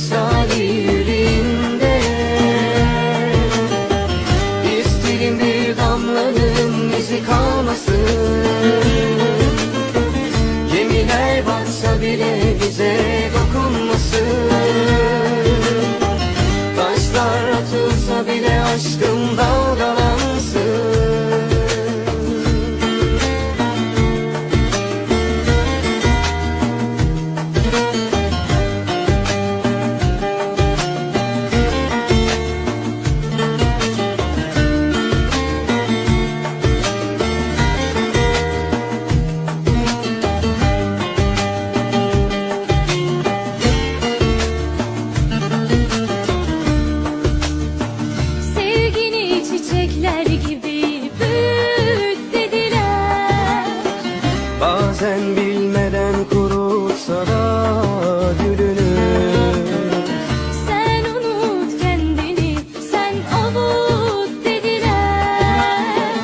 misali yüreğimde İsterim bir damlanın izi kalmasın. Bazen bilmeden kurutsa da gülünü Sen unut kendini, sen avut dediler.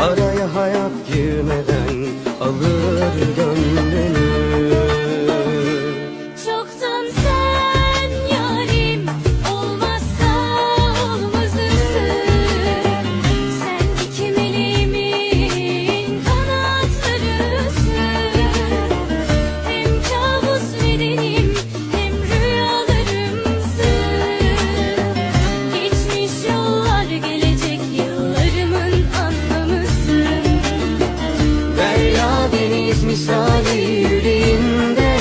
Araya hayat girmeden alır misali yüreğimde.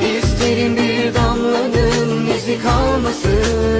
Bir damladım izi kalmasın.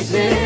His.